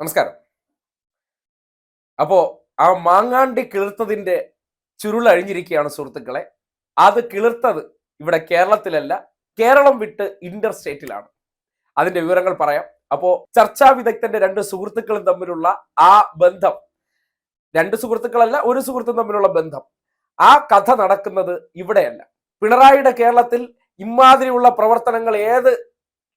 നമസ്കാരം. അപ്പോ ആ മാങ്ങാണ്ടി കിളിർത്തതിന്റെ ചുരുളഴിഞ്ഞിരിക്കുകയാണ് സുഹൃത്തുക്കളെ. അത് കിളിർത്തത് ഇവിടെ കേരളത്തിലല്ല കേരളം വിട്ട് ഇന്റർ സ്റ്റേറ്റിലാണ് അതിന്റെ വിവരങ്ങൾ പറയാം. അപ്പോ ചർച്ചാ വിദഗ്ധന്റെ രണ്ട് സുഹൃത്തുക്കളും തമ്മിലുള്ള ആ ബന്ധം രണ്ട് സുഹൃത്തുക്കളല്ല ഒരു സുഹൃത്തും തമ്മിലുള്ള ബന്ധം. ആ കഥ നടക്കുന്നത് ഇവിടെയല്ല. പിണറായിയുടെ കേരളത്തിൽ ഇമാതിരിയുള്ള പ്രവർത്തനങ്ങൾ ഏത്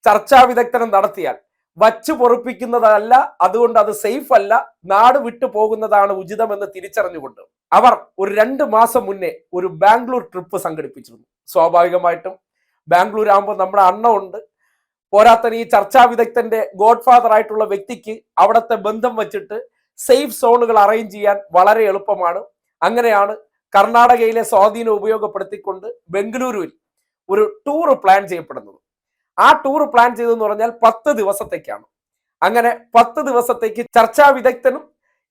ചർച്ചാ വിദഗ്ധനം നടത്തിയാൽ വച്ചു പൊറുപ്പിക്കുന്നതല്ല അതുകൊണ്ട് അത് സേഫ് അല്ല നാട് വിട്ടു പോകുന്നതാണ് ഉചിതമെന്ന് തിരിച്ചറിഞ്ഞുകൊണ്ട് അവർ ഒരു രണ്ട് മാസം മുന്നേ ഒരു ബാംഗ്ലൂർ ട്രിപ്പ് സംഘടിപ്പിച്ചിരുന്നു. സ്വാഭാവികമായിട്ടും ബാംഗ്ലൂർ ആകുമ്പോൾ നമ്മുടെ അണ്ണമുണ്ട് പോരാത്തന് ഈ ചർച്ചാ വിദഗ്ധന്റെ ഗോഡ് ഫാദർ ആയിട്ടുള്ള വ്യക്തിക്ക് അവിടുത്തെ ബന്ധം വെച്ചിട്ട് സേഫ് സോണുകൾ അറേഞ്ച് ചെയ്യാൻ വളരെ എളുപ്പമാണ്. അങ്ങനെയാണ് കർണാടകയിലെ സ്വാധീനം ഉപയോഗപ്പെടുത്തിക്കൊണ്ട് ബംഗളൂരുവിൽ ഒരു ടൂർ പ്ലാൻ ചെയ്യപ്പെടുന്നത്. ആ ടൂർ പ്ലാൻ ചെയ്തെന്ന് പറഞ്ഞാൽ പത്ത് ദിവസത്തേക്കാണ്. അങ്ങനെ പത്ത് ദിവസത്തേക്ക് ചർച്ചാ വിദഗ്ധനും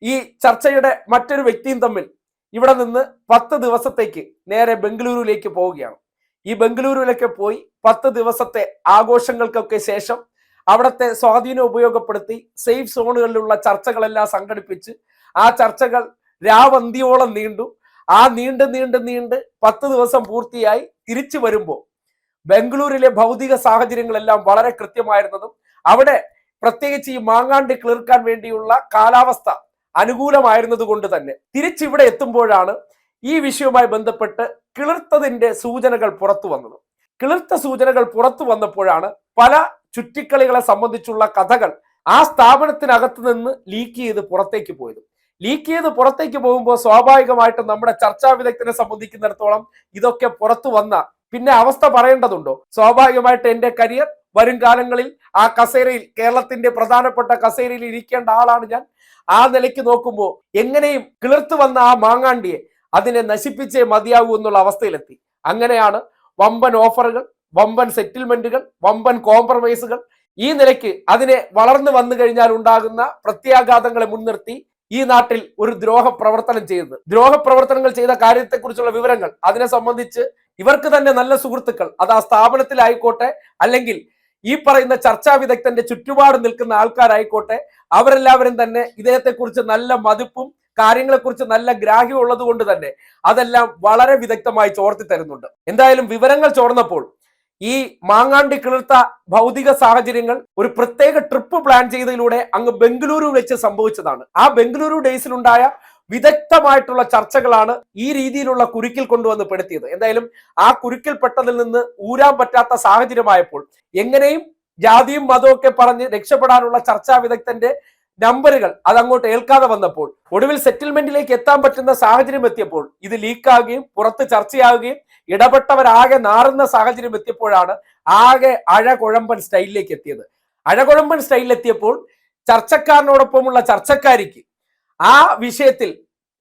ഈ ചർച്ചയുടെ മറ്റൊരു വ്യക്തിയും തമ്മിൽ ഇവിടെ നിന്ന് പത്ത് ദിവസത്തേക്ക് നേരെ ബംഗളൂരുവിലേക്ക് പോവുകയാണ്. ഈ ബംഗളൂരുവിലൊക്കെ പോയി പത്ത് ദിവസത്തെ ആഘോഷങ്ങൾക്കൊക്കെ ശേഷം അവിടുത്തെ സ്വാധീനം ഉപയോഗപ്പെടുത്തി സേഫ് സോണുകളിലുള്ള ചർച്ചകളെല്ലാം സംഘടിപ്പിച്ച് ആ ചർച്ചകൾ രാവന്തിയോളം നീണ്ടു. ആ നീണ്ട് നീണ്ട് നീണ്ട് പത്ത് ദിവസം പൂർത്തിയായി തിരിച്ചു വരുമ്പോൾ ബംഗളൂരിലെ ഭൗതിക സാഹചര്യങ്ങളെല്ലാം വളരെ കൃത്യമായിരുന്നതും അവിടെ പ്രത്യേകിച്ച് ഈ മാങ്ങാണ്ടി കിളിർക്കാൻ വേണ്ടിയുള്ള കാലാവസ്ഥ അനുകൂലമായിരുന്നത് കൊണ്ട് തന്നെ. തിരിച്ചിവിടെ എത്തുമ്പോഴാണ് ഈ വിഷയവുമായി ബന്ധപ്പെട്ട് കിളിർത്തതിന്റെ സൂചനകൾ പുറത്തു വന്നത്. കിളിർത്ത സൂചനകൾ പുറത്തു വന്നപ്പോഴാണ് പല ചുറ്റിക്കളികളെ സംബന്ധിച്ചുള്ള കഥകൾ ആ സ്ഥാപനത്തിനകത്ത് നിന്ന് ലീക്ക് ചെയ്ത് പുറത്തേക്ക് പോയത്. ലീക്ക് ചെയ്ത് പുറത്തേക്ക് പോകുമ്പോൾ സ്വാഭാവികമായിട്ടും നമ്മുടെ ചർച്ചാ വിദഗ്ധനെ സംബന്ധിക്കുന്നിടത്തോളം ഇതൊക്കെ പുറത്തു വന്ന പിന്നെ അവസ്ഥ പറയേണ്ടതുണ്ടോ? സ്വാഭാവികമായിട്ട് എന്റെ കരിയർ വരും കാലങ്ങളിൽ ആ കസേരയിൽ കേരളത്തിന്റെ പ്രധാനപ്പെട്ട കസേരയിൽ ഇരിക്കേണ്ട ആളാണ് ഞാൻ. ആ നിലയ്ക്ക് നോക്കുമ്പോൾ എങ്ങനെയും കിളിർത്തു വന്ന ആ മാങ്ങാണ്ടിയെ അതിനെ നശിപ്പിച്ചേ മതിയാകൂ എന്നുള്ള അവസ്ഥയിലെത്തി. അങ്ങനെയാണ് വമ്പൻ ഓഫറുകൾ വമ്പൻ സെറ്റിൽമെന്റുകൾ വമ്പൻ കോംപ്രമൈസുകൾ ഈ നിലയ്ക്ക് അതിനെ വളർന്നു വന്നു കഴിഞ്ഞാൽ ഉണ്ടാകുന്ന പ്രത്യാഘാതങ്ങളെ മുൻനിർത്തി ഈ നാട്ടിൽ ഒരു ദ്രോഹ പ്രവർത്തനം ചെയ്തത്. ദ്രോഹ പ്രവർത്തനങ്ങൾ ചെയ്ത കാര്യത്തെക്കുറിച്ചുള്ള വിവരങ്ങൾ അതിനെ സംബന്ധിച്ച് ഇവർക്ക് തന്നെ നല്ല സുഹൃത്തുക്കൾ. അത് ആ സ്ഥാപനത്തിലായിക്കോട്ടെ അല്ലെങ്കിൽ ഈ പറയുന്ന ചർച്ചാ വിദഗ്ധന്റെ ചുറ്റുപാട് നിൽക്കുന്ന ആൾക്കാരായിക്കോട്ടെ അവരെല്ലാവരും തന്നെ ഇദ്ദേഹത്തെക്കുറിച്ച് നല്ല മതിപ്പും കാര്യങ്ങളെക്കുറിച്ച് നല്ല ഗ്രാഹ്യം ഉള്ളത് കൊണ്ട് തന്നെ അതെല്ലാം വളരെ വിദഗ്ധമായി ചോർത്തി തരുന്നുണ്ട്. എന്തായാലും വിവരങ്ങൾ ചോർന്നപ്പോൾ ഈ മാങ്ങാണ്ടി കിളിർത്ത ഭൗതിക സാഹചര്യങ്ങൾ ഒരു പ്രത്യേക ട്രിപ്പ് പ്ലാൻ ചെയ്തതിലൂടെ അങ്ങ് ബംഗളൂരു വെച്ച് സംഭവിച്ചതാണ്. ആ ബംഗളൂരു ഡേയ്സിലുണ്ടായ വിദഗ്ധമായിട്ടുള്ള ചർച്ചകളാണ് ഈ രീതിയിലുള്ള കുരുക്കിൽ കൊണ്ടുവന്ന് പെടുത്തിയത്. എന്തായാലും ആ കുരുക്കിൽ പെട്ടതിൽ നിന്ന് ഊരാൻ പറ്റാത്ത സാഹചര്യമായപ്പോൾ എങ്ങനെയും ജാതിയും മതവും ഒക്കെ പറഞ്ഞ് രക്ഷപ്പെടാനുള്ള ചർച്ചാ വിദഗ്ധന്റെ നമ്പറുകൾ അതങ്ങോട്ട് ഏൽക്കാതെ വന്നപ്പോൾ ഒടുവിൽ സെറ്റിൽമെന്റിലേക്ക് എത്താൻ പറ്റുന്ന സാഹചര്യം എത്തിയപ്പോൾ ഇത് ലീക്കാകുകയും പുറത്ത് ചർച്ചയാവുകയും ഇടപെട്ടവരാകെ നാറുന്ന സാഹചര്യം എത്തിയപ്പോഴാണ് ആകെ അഴകുഴമ്പൻ സ്റ്റൈലിലേക്ക് എത്തിയത്. അഴകുഴമ്പൻ സ്റ്റൈലിൽ എത്തിയപ്പോൾ ചർച്ചക്കാരനോടൊപ്പമുള്ള ചർച്ചക്കാരിക്ക് ആ വിഷയത്തിൽ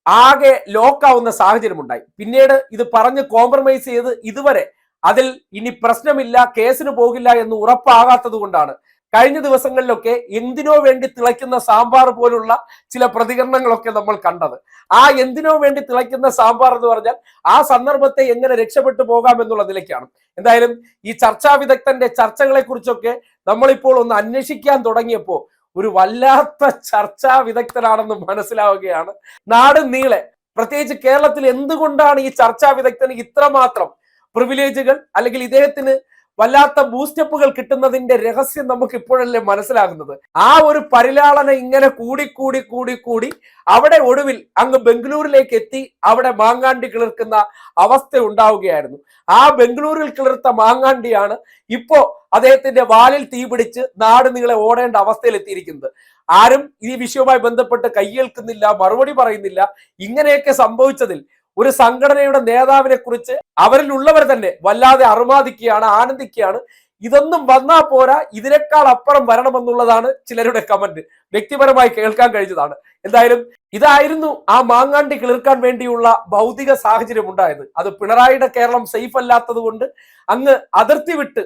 ആകെ ലോക്കാവുന്ന സാഹചര്യം ഉണ്ടായി പിന്നീട് ഇത് പറഞ്ഞ് കോംപ്രമൈസ് ചെയ്ത് ഇതുവരെ അതിൽ ഇനി പ്രശ്നമില്ല കേസിന് പോകില്ല എന്ന് ഉറപ്പാകാത്തത് കൊണ്ടാണ്. കഴിഞ്ഞ ദിവസങ്ങളിലൊക്കെ എന്തിനോ വേണ്ടി തിളയ്ക്കുന്ന സാമ്പാർ പോലുള്ള ചില പ്രതികരണങ്ങളൊക്കെ നമ്മൾ കണ്ടത്. ആ എന്തിനോ വേണ്ടി തിളയ്ക്കുന്ന സാമ്പാർ എന്ന് പറഞ്ഞാൽ ആ സന്ദർഭത്തെ എങ്ങനെ രക്ഷപ്പെട്ടു പോകാം എന്നുള്ള നിലയ്ക്കാണ്. എന്തായാലും ഈ ചർച്ചാ വിദഗ്ധന്റെ ചർച്ചകളെ കുറിച്ചൊക്കെ നമ്മളിപ്പോൾ ഒന്ന് അന്വേഷിക്കാൻ തുടങ്ങിയപ്പോൾ ഒരു വല്ലാത്ത ചർച്ചാ വിദഗ്ധനാണെന്ന് മനസ്സിലാവുകയാണ്. നാട് നീളെ പ്രത്യേകിച്ച് കേരളത്തിൽ എന്തുകൊണ്ടാണ് ഈ ചർച്ചാ വിദഗ്ധന് ഇത്രമാത്രം പ്രിവിലേജുകൾ അല്ലെങ്കിൽ ഇദ്ദേഹത്തിന് വല്ലാത്ത ബൂസ്റ്റപ്പുകൾ കിട്ടുന്നതിന്റെ രഹസ്യം നമുക്ക് ഇപ്പോഴല്ലേ മനസ്സിലാകുന്നത്. ആ ഒരു പരിലാളന ഇങ്ങനെ കൂടി കൂടി കൂടി കൂടി അവിടെ ഒടുവിൽ അങ്ങ് ബംഗളൂരിലേക്ക് എത്തി അവിടെ മാങ്ങാണ്ടി കിളിർക്കുന്ന അവസ്ഥ ഉണ്ടാവുകയായിരുന്നു. ആ ബംഗളൂരിൽ കിളിർത്ത മാങ്ങാണ്ടിയാണ് ഇപ്പോ അദ്ദേഹത്തിന്റെ വാലിൽ തീപിടിച്ച് നാട് നിങ്ങളെ ഓടേണ്ട അവസ്ഥയിൽ എത്തിയിരിക്കുന്നത്. ആരും ഈ വിഷയവുമായി ബന്ധപ്പെട്ട് കൈയേൽക്കുന്നില്ല മറുപടി പറയുന്നില്ല. ഇങ്ങനെയൊക്കെ സംഭവിച്ചതിൽ ഒരു സംഘടനയുടെ നേതാവിനെ കുറിച്ച് അവരിലുള്ളവർ തന്നെ വല്ലാതെ അറുമാദിക്കുകയാണ് ആനന്ദിക്കുകയാണ്. ഇതൊന്നും വന്നാ പോരാ ഇതിനേക്കാൾ അപ്പുറം വരണമെന്നുള്ളതാണ് ചിലരുടെ കമന്റ്. വ്യക്തിപരമായി കേൾക്കാൻ കഴിഞ്ഞതാണ്. എന്തായാലും ഇതായിരുന്നു ആ മാങ്ങാണ്ടി കിളിർക്കാൻ വേണ്ടിയുള്ള ഭൗതിക സാഹചര്യം ഉണ്ടായത്. അത് പിണറായിയുടെ കേരളം സേഫ് അല്ലാത്തത് കൊണ്ട് അങ്ങ് അതിർത്തി വിട്ട്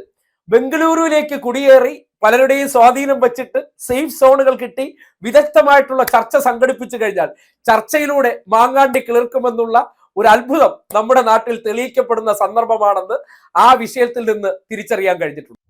ബംഗളൂരുവിലേക്ക് കുടിയേറി പലരുടെയും സ്വാധീനം വെച്ചിട്ട് സേഫ് സോണുകൾ കിട്ടി വിദഗ്ധമായിട്ടുള്ള ചർച്ച സംഘടിപ്പിച്ചു കഴിഞ്ഞാൽ ചർച്ചയിലൂടെ മാങ്ങാണ്ടി കിളിർക്കുമെന്നുള്ള ഒരു അത്ഭുതം നമ്മുടെ നാട്ടിൽ തെളിയിക്കപ്പെടുന്ന സന്ദർഭമാണെന്ന് ആ വിഷയത്തിൽ നിന്ന് തിരിച്ചറിയാൻ കഴിഞ്ഞിട്ടുണ്ട്.